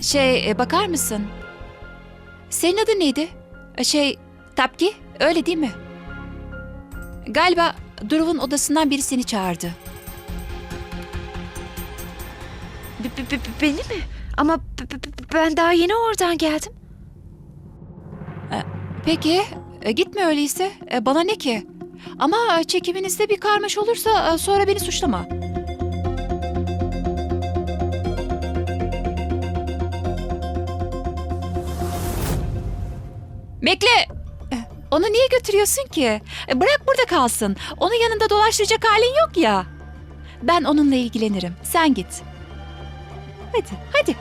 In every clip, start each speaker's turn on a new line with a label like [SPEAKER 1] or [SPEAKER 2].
[SPEAKER 1] Şey e, bakar mısın? Senin adın neydi? E, Şey Tapki öyle değil mi? Galiba Duruv'un odasından biri seni çağırdı.
[SPEAKER 2] Beni mi? Ama ben daha yeni oradan geldim.
[SPEAKER 1] Peki e, gitme öyleyse. E, Bana ne ki? Ama e, çekiminizde bir karmaş olursa e, sonra beni suçlama. Bekle. Onu niye götürüyorsun ki? Bırak burada kalsın. Onun yanında dolaştıracak halin yok ya. Ben onunla ilgilenirim. Sen git. Hadi, hadi.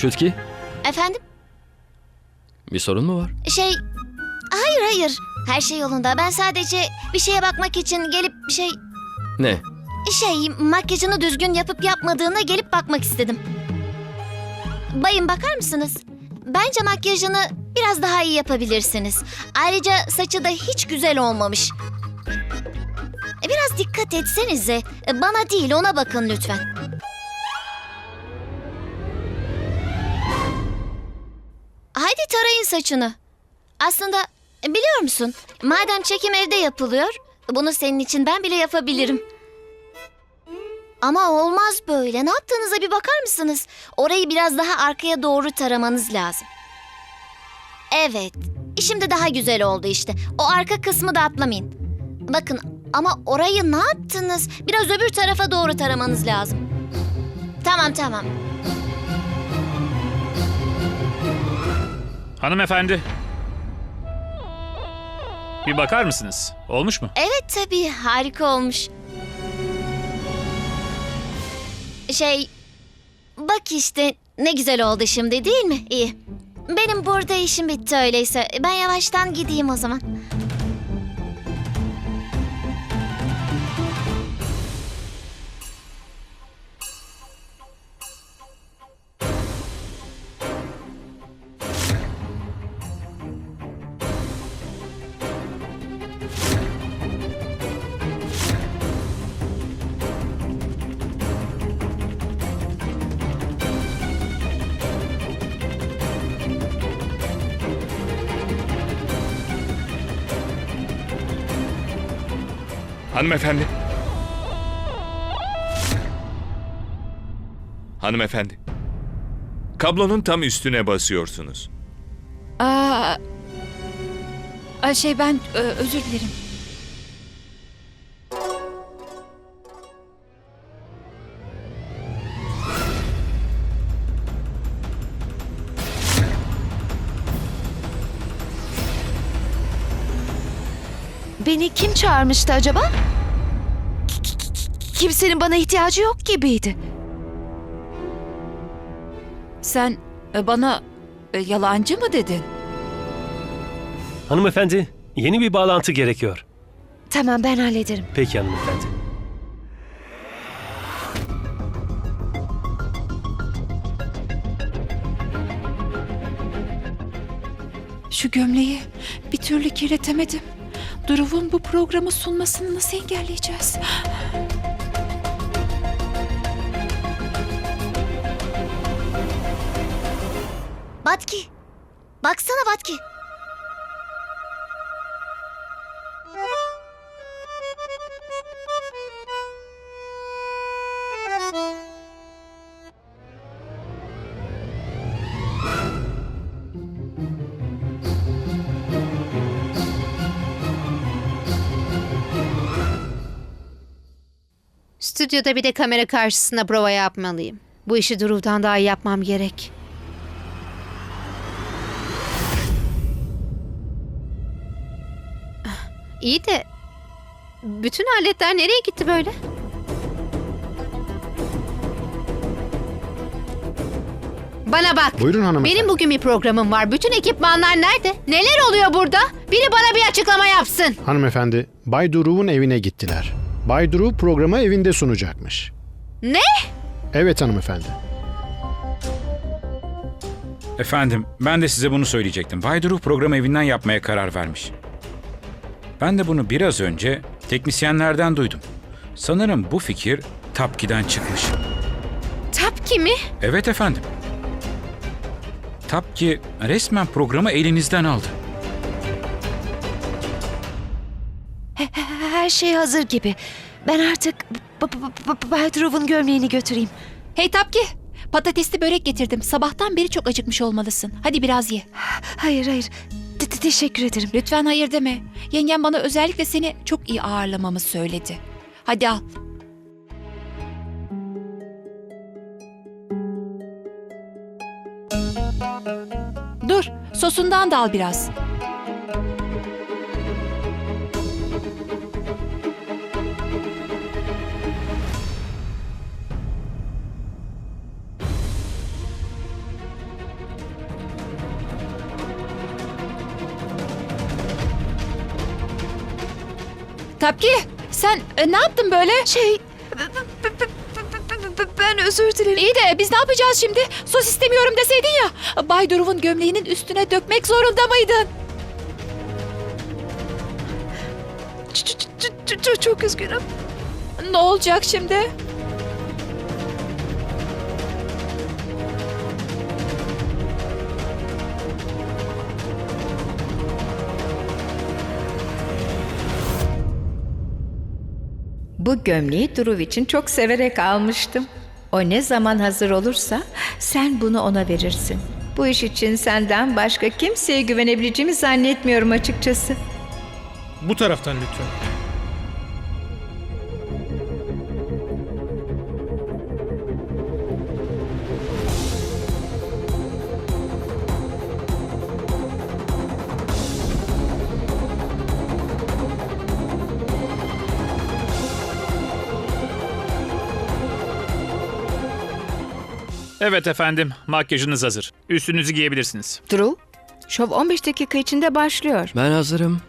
[SPEAKER 3] Çutki,
[SPEAKER 4] Efendim?
[SPEAKER 3] bir sorun mu var?
[SPEAKER 4] Şey... Hayır hayır. Her şey yolunda. Ben sadece bir şeye bakmak için gelip şey...
[SPEAKER 3] Ne?
[SPEAKER 4] Şey makyajını düzgün yapıp yapmadığına gelip bakmak istedim. Bayım bakar mısınız? Bence makyajını biraz daha iyi yapabilirsiniz. Ayrıca saçı da hiç güzel olmamış. Biraz dikkat etsenize. Bana değil ona bakın lütfen. Haydi tarayın saçını. Aslında biliyor musun? Madem çekim evde yapılıyor, bunu senin için ben bile yapabilirim. Ama olmaz böyle. Ne yaptığınıza bir bakar mısınız? Orayı biraz daha arkaya doğru taramanız lazım. Evet. Şimdi daha güzel oldu işte. O arka kısmı da atlamayın. Bakın ama orayı ne yaptınız? Biraz öbür tarafa doğru taramanız lazım. Tamam tamam.
[SPEAKER 5] Hanımefendi. Bir bakar mısınız? Olmuş mu?
[SPEAKER 4] Evet tabii harika olmuş. Şey bak işte ne güzel oldu şimdi değil mi? İyi. Benim burada işim bitti öyleyse. Ben yavaştan gideyim o zaman.
[SPEAKER 6] Hanımefendi. Hanımefendi. Kablonun tam üstüne basıyorsunuz.
[SPEAKER 1] Aa, Aa, şey ben e, özür dilerim.
[SPEAKER 2] Beni kim çağırmıştı acaba? Kimsenin bana ihtiyacı yok gibiydi.
[SPEAKER 1] Sen e, bana e, yalancı mı dedin?
[SPEAKER 7] Hanımefendi, yeni bir bağlantı gerekiyor.
[SPEAKER 2] Tamam ben hallederim.
[SPEAKER 7] Peki hanımefendi.
[SPEAKER 1] Şu gömleği bir türlü kirletemedim. Duruv'un bu programı sunmasını nasıl engelleyeceğiz?
[SPEAKER 4] Baksana Batki.
[SPEAKER 8] Stüdyoda bir de kamera karşısında prova yapmalıyım. Bu işi Duruv'dan daha iyi yapmam gerek. İyi de bütün aletler nereye gitti böyle? Bana bak.
[SPEAKER 9] Buyurun hanımefendi.
[SPEAKER 8] Benim bugün bir programım var. Bütün ekipmanlar nerede? Neler oluyor burada? Biri bana bir açıklama yapsın.
[SPEAKER 9] Hanımefendi, Bay Duruv'un evine gittiler. Bay Duruv programı evinde sunacakmış. Evet hanımefendi.
[SPEAKER 10] Efendim, ben de size bunu söyleyecektim. Bay Duru programı evinden yapmaya karar vermiş. Ben de bunu biraz önce teknisyenlerden duydum. Sanırım bu fikir Tapki'den çıkmış.
[SPEAKER 8] Tapki mi?
[SPEAKER 10] Evet efendim. Tapki resmen programı elinizden aldı.
[SPEAKER 2] Her şey hazır gibi. Ben artık B- B- B- Bay Duruv'un gömleğini götüreyim.
[SPEAKER 1] Hey Tapki, patatesli börek getirdim. Sabahtan beri çok acıkmış olmalısın. Hadi biraz ye.
[SPEAKER 2] Hayır hayır. Te- te- teşekkür ederim.
[SPEAKER 1] Lütfen hayır deme. Yengem bana özellikle seni çok iyi ağırlamamı söyledi. Hadi al. Dur, sosundan da al biraz. Tapki, sen e, ne yaptın böyle?
[SPEAKER 2] Şey... Ben özür dilerim.
[SPEAKER 1] İyi de biz ne yapacağız şimdi? Sos istemiyorum deseydin ya. Bay Duruv'un gömleğinin üstüne dökmek zorunda mıydın?
[SPEAKER 2] Ç- ç- ç- ç- ç- Çok üzgünüm.
[SPEAKER 1] Ne olacak şimdi?
[SPEAKER 11] Bu gömleği Duruv için çok severek almıştım. O ne zaman hazır olursa sen bunu ona verirsin. Bu iş için senden başka kimseye güvenebileceğimi zannetmiyorum açıkçası.
[SPEAKER 9] Bu taraftan lütfen.
[SPEAKER 5] Evet efendim, makyajınız hazır. Üstünüzü giyebilirsiniz.
[SPEAKER 11] Duruv, şov 15 dakika içinde başlıyor.
[SPEAKER 3] Ben hazırım.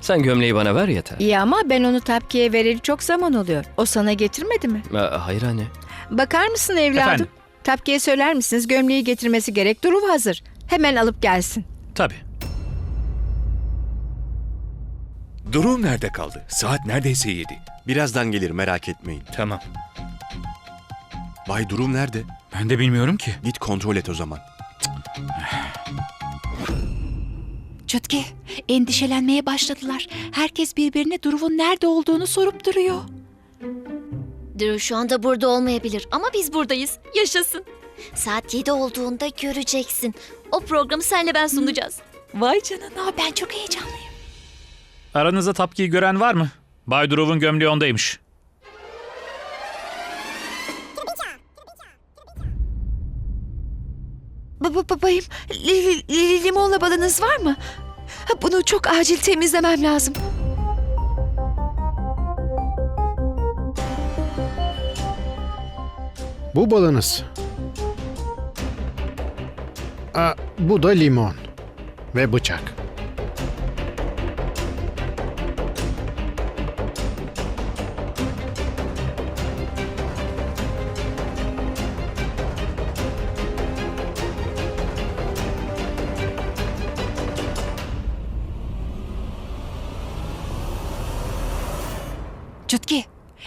[SPEAKER 3] Sen gömleği bana ver yeter.
[SPEAKER 11] İyi ama ben onu Tapki'ye vereli çok zaman oluyor. O sana getirmedi mi?
[SPEAKER 3] Ee, hayır anne.
[SPEAKER 11] Bakar mısın evladım?
[SPEAKER 5] Efendim?
[SPEAKER 11] Tapki'ye söyler misiniz gömleği getirmesi gerek. Duruv hazır. Hemen alıp gelsin.
[SPEAKER 5] Tabii.
[SPEAKER 6] Durum nerede kaldı? Saat neredeyse yedi.
[SPEAKER 12] Birazdan gelir merak etmeyin.
[SPEAKER 6] Tamam.
[SPEAKER 12] Bay Durum nerede?
[SPEAKER 10] Ben de bilmiyorum ki.
[SPEAKER 12] Git kontrol et o zaman.
[SPEAKER 1] Çötke, endişelenmeye başladılar. Herkes birbirine Duruv'un nerede olduğunu sorup duruyor.
[SPEAKER 4] Drew şu anda burada olmayabilir ama biz buradayız. Yaşasın. Saat 7 olduğunda göreceksin. O programı senle ben sunacağız.
[SPEAKER 1] Vay canına, ben çok heyecanlıyım.
[SPEAKER 5] Aranızda Tapki'yi gören var mı? Bay Duruv'un gömleği ondaymış.
[SPEAKER 2] Baba babayım, li- li- li- limonla balınız var mı? Bunu çok acil temizlemem lazım.
[SPEAKER 9] Bu balınız. Aa, bu da limon. Ve bıçak.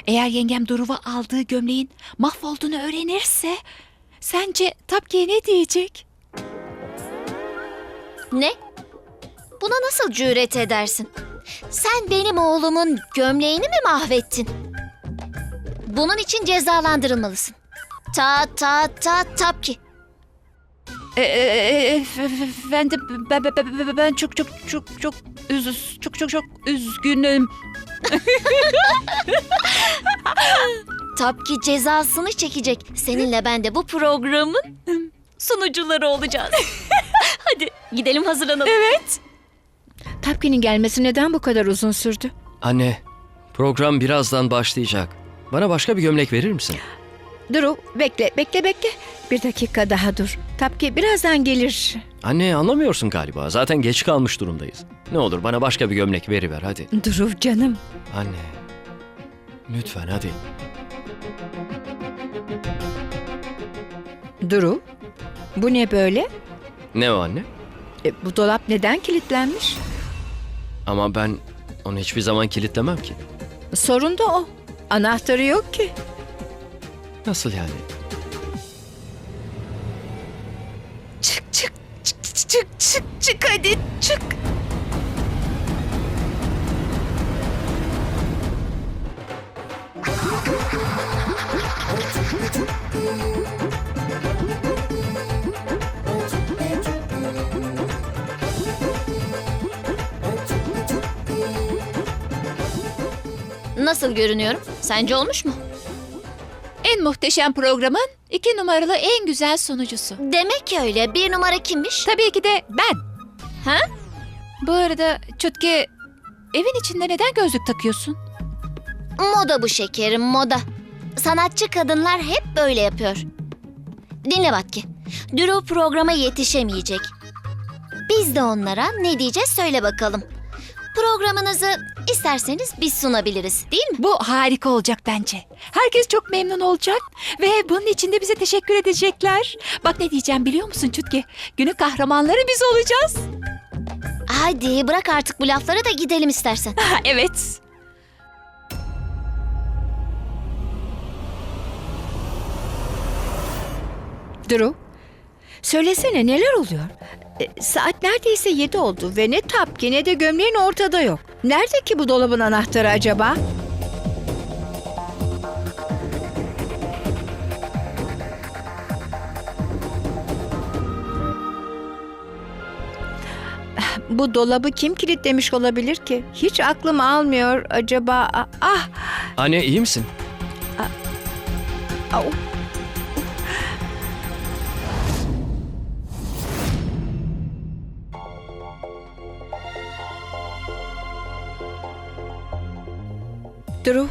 [SPEAKER 1] Eğer yengem Duruv'a aldığı gömleğin mahvolduğunu öğrenirse... Sence Tapki'ye ne diyecek?
[SPEAKER 4] Ne? Buna nasıl cüret edersin? Sen benim oğlumun gömleğini mi mahvettin? Bunun için cezalandırılmalısın. Ta ta ta tapki.
[SPEAKER 1] E, e, e, efendim ben, ben, ben, ben çok çok çok çok üz çok çok çok üzgünüm.
[SPEAKER 4] Tapki cezasını çekecek. Seninle ben de bu programın sunucuları olacağız. Hadi gidelim hazırlanalım.
[SPEAKER 1] Evet.
[SPEAKER 11] Tapki'nin gelmesi neden bu kadar uzun sürdü?
[SPEAKER 3] Anne, program birazdan başlayacak. Bana başka bir gömlek verir misin?
[SPEAKER 11] Duruv, bekle, bekle, bekle. Bir dakika daha dur. Tapki birazdan gelir.
[SPEAKER 3] Anne anlamıyorsun galiba. Zaten geç kalmış durumdayız. Ne olur bana başka bir gömlek veriver hadi.
[SPEAKER 11] Duruv canım.
[SPEAKER 3] Anne. Lütfen hadi.
[SPEAKER 11] Duru, bu ne böyle?
[SPEAKER 3] Ne o anne?
[SPEAKER 11] E, bu dolap neden kilitlenmiş?
[SPEAKER 3] Ama ben onu hiçbir zaman kilitlemem ki.
[SPEAKER 11] Sorun da o. Anahtarı yok ki.
[SPEAKER 3] Nasıl yani?
[SPEAKER 2] Çık çık çık çık çık çık hadi çık.
[SPEAKER 4] Nasıl görünüyorum? Sence olmuş mu?
[SPEAKER 1] En muhteşem programın iki numaralı en güzel sunucusu.
[SPEAKER 4] Demek öyle. Bir numara kimmiş?
[SPEAKER 1] Tabii ki de ben.
[SPEAKER 4] Ha?
[SPEAKER 1] Bu arada Çutki evin içinde neden gözlük takıyorsun?
[SPEAKER 4] Moda bu şekerim moda. Sanatçı kadınlar hep böyle yapıyor. Dinle Batki. Duru programa yetişemeyecek. Biz de onlara ne diyeceğiz söyle bakalım. Programınızı isterseniz biz sunabiliriz değil mi?
[SPEAKER 1] Bu harika olacak bence. Herkes çok memnun olacak ve bunun için de bize teşekkür edecekler. Bak ne diyeceğim biliyor musun Çutki? Günün kahramanları biz olacağız.
[SPEAKER 4] Hadi bırak artık bu lafları da gidelim istersen.
[SPEAKER 1] Ha, evet.
[SPEAKER 11] Duru, söylesene neler oluyor? E, saat neredeyse yedi oldu ve ne tapki ne de gömleğin ortada yok. Nerede ki bu dolabın anahtarı acaba? Bu dolabı kim kilitlemiş olabilir ki? Hiç aklım almıyor acaba. Ah, ah,
[SPEAKER 3] Anne iyi misin?
[SPEAKER 11] au. Duru,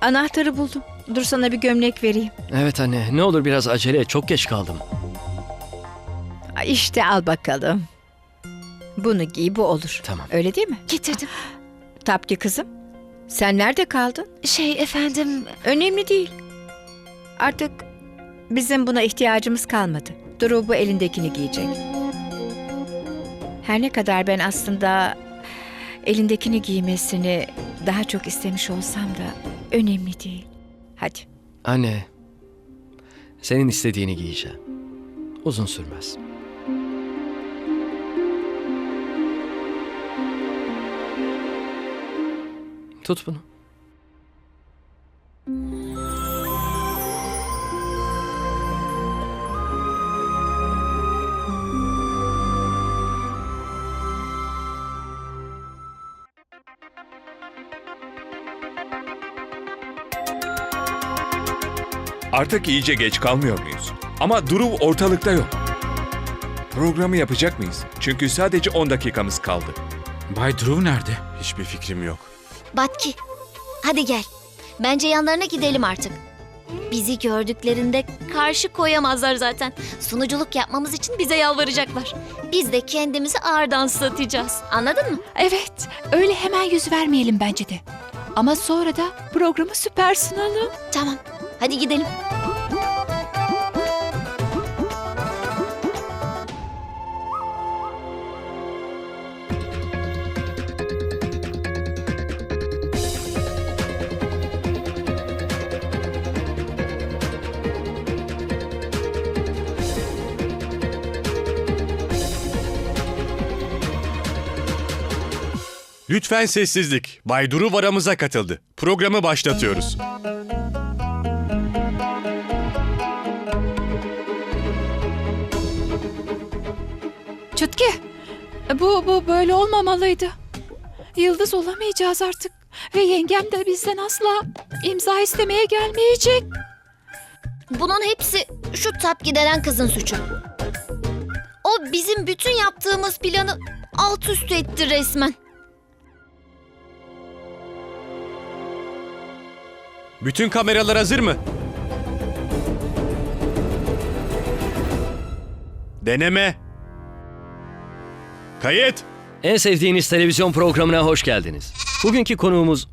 [SPEAKER 11] anahtarı buldum. Dur sana bir gömlek vereyim.
[SPEAKER 3] Evet anne ne olur biraz acele et çok geç kaldım.
[SPEAKER 11] İşte al bakalım. Bunu giy bu olur.
[SPEAKER 3] Tamam.
[SPEAKER 11] Öyle değil mi?
[SPEAKER 2] Getirdim.
[SPEAKER 11] Tapki kızım. Sen nerede kaldın?
[SPEAKER 2] Şey efendim
[SPEAKER 11] Önemli değil. Artık bizim buna ihtiyacımız kalmadı. Duru bu elindekini giyecek. Her ne kadar ben aslında elindekini giymesini daha çok istemiş olsam da önemli değil. Hadi.
[SPEAKER 3] Anne senin istediğini giyeceğim. Uzun sürmez. Tut bunu.
[SPEAKER 6] Artık iyice geç kalmıyor muyuz? Ama Duru ortalıkta yok. Programı yapacak mıyız? Çünkü sadece 10 dakikamız kaldı.
[SPEAKER 10] Bay Drew nerede?
[SPEAKER 12] Hiçbir fikrim yok.
[SPEAKER 4] Batki, hadi gel. Bence yanlarına gidelim artık. Bizi gördüklerinde karşı koyamazlar zaten. Sunuculuk yapmamız için bize yalvaracaklar. Biz de kendimizi ağırdan satacağız. Anladın mı?
[SPEAKER 1] Evet, öyle hemen yüz vermeyelim bence de. Ama sonra da programı süper sunalım.
[SPEAKER 4] Tamam. Hadi gidelim.
[SPEAKER 12] Lütfen sessizlik. Bay Duru varamıza katıldı. Programı başlatıyoruz.
[SPEAKER 1] Çutki, bu, bu böyle olmamalıydı. Yıldız olamayacağız artık. Ve yengem de bizden asla imza istemeye gelmeyecek.
[SPEAKER 4] Bunun hepsi şu Tapki denen kızın suçu. O bizim bütün yaptığımız planı alt üst etti resmen.
[SPEAKER 12] Bütün kameralar hazır mı? Deneme. Kayıt.
[SPEAKER 3] En sevdiğiniz televizyon programına hoş geldiniz. Bugünkü konuğumuz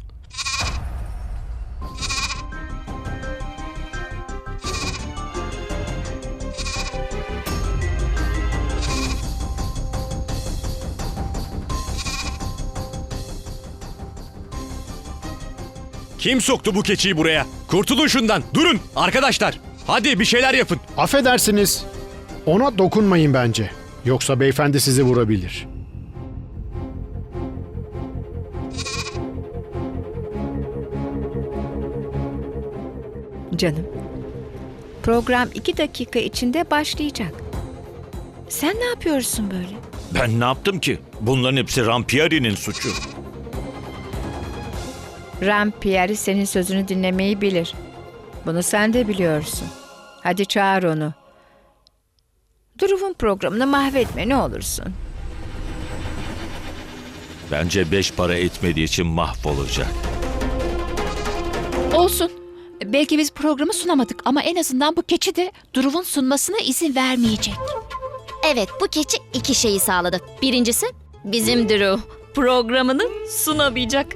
[SPEAKER 12] Kim soktu bu keçiyi buraya? Kurtulun şundan. Durun arkadaşlar. Hadi bir şeyler yapın.
[SPEAKER 9] Affedersiniz. Ona dokunmayın bence. Yoksa beyefendi sizi vurabilir.
[SPEAKER 11] Canım. Program iki dakika içinde başlayacak. Sen ne yapıyorsun böyle?
[SPEAKER 13] Ben ne yaptım ki? Bunların hepsi Rampieri'nin suçu.
[SPEAKER 11] Rampierre senin sözünü dinlemeyi bilir. Bunu sen de biliyorsun. Hadi çağır onu. Duruv'un programını mahvetme ne olursun.
[SPEAKER 13] Bence beş para etmediği için mahvolacak.
[SPEAKER 1] Olsun. Belki biz programı sunamadık ama en azından bu keçi de Duruv'un sunmasına izin vermeyecek.
[SPEAKER 4] Evet bu keçi iki şeyi sağladı. Birincisi bizim Drew programını sunamayacak.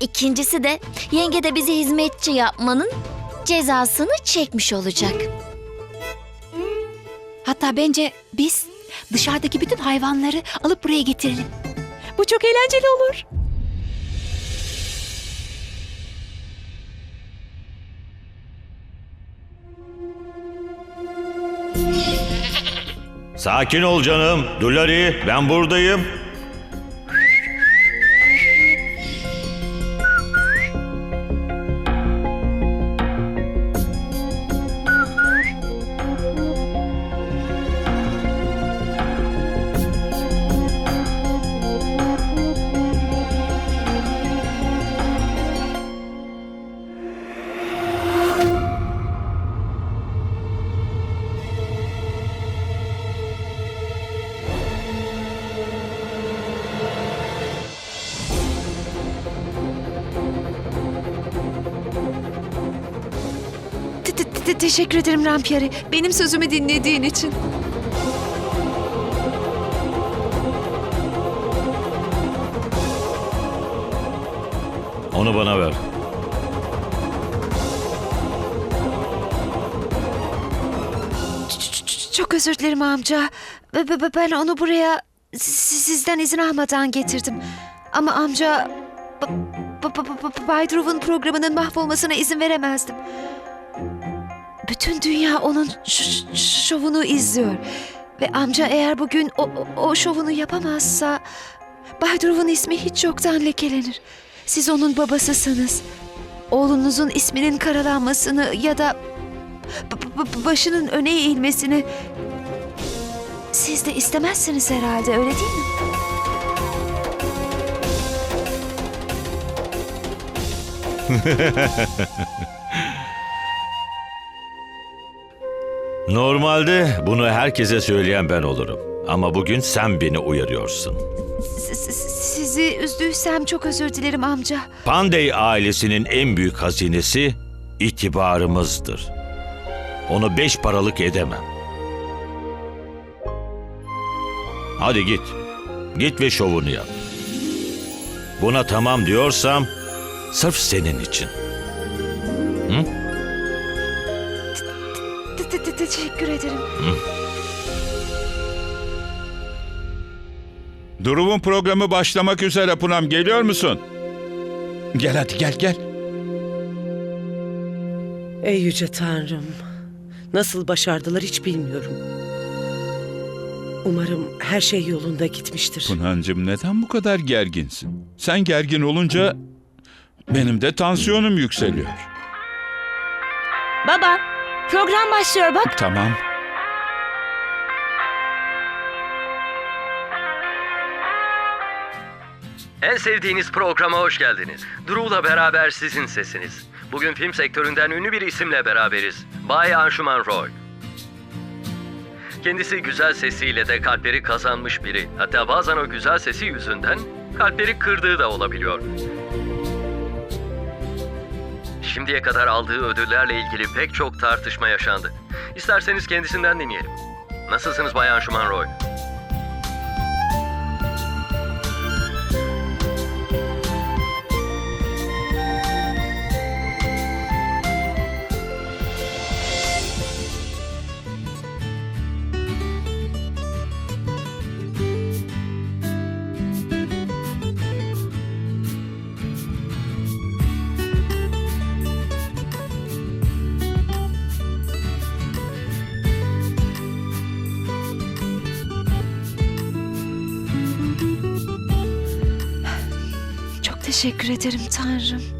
[SPEAKER 4] İkincisi de yenge de bizi hizmetçi yapmanın cezasını çekmiş olacak.
[SPEAKER 1] Hatta bence biz dışarıdaki bütün hayvanları alıp buraya getirelim. Bu çok eğlenceli olur.
[SPEAKER 13] Sakin ol canım. Dulari ben buradayım.
[SPEAKER 2] Teşekkür ederim Rampieri. Benim sözümü dinlediğin için.
[SPEAKER 13] Onu bana ver.
[SPEAKER 2] Çok özür dilerim amca. Be- be- be- Ben onu buraya si- sizden izin almadan getirdim. Ama amca Bay programının mahvolmasına izin veremezdim. Bütün dünya onun şovunu izliyor. Ve amca eğer bugün o, o, şovunu yapamazsa Bay Drew'un ismi hiç yoktan lekelenir. Siz onun babasısınız. Oğlunuzun isminin karalanmasını ya da başının öne eğilmesini siz de istemezsiniz herhalde öyle değil mi?
[SPEAKER 13] Normalde bunu herkese söyleyen ben olurum. Ama bugün sen beni uyarıyorsun.
[SPEAKER 2] S- s- sizi üzdüysem çok özür dilerim amca.
[SPEAKER 13] Pandey ailesinin en büyük hazinesi itibarımızdır. Onu beş paralık edemem. Hadi git. Git ve şovunu yap. Buna tamam diyorsam sırf senin için.
[SPEAKER 2] Te- te- te- teşekkür ederim.
[SPEAKER 10] Duruv'un programı başlamak üzere Punam. Geliyor musun? Gel hadi gel gel.
[SPEAKER 14] Ey yüce tanrım. Nasıl başardılar hiç bilmiyorum. Umarım her şey yolunda gitmiştir.
[SPEAKER 10] Punancığım neden bu kadar gerginsin? Sen gergin olunca benim de tansiyonum yükseliyor.
[SPEAKER 4] Baba program başlıyor bak.
[SPEAKER 10] Tamam.
[SPEAKER 3] En sevdiğiniz programa hoş geldiniz. Duru'la beraber sizin sesiniz. Bugün film sektöründen ünlü bir isimle beraberiz. Bay Anshuman Roy. Kendisi güzel sesiyle de kalpleri kazanmış biri. Hatta bazen o güzel sesi yüzünden kalpleri kırdığı da olabiliyor. Şimdiye kadar aldığı ödüllerle ilgili pek çok tartışma yaşandı. İsterseniz kendisinden dinleyelim. Nasılsınız Bay Anshuman Roy?
[SPEAKER 2] Teşekkür ederim Tanrım.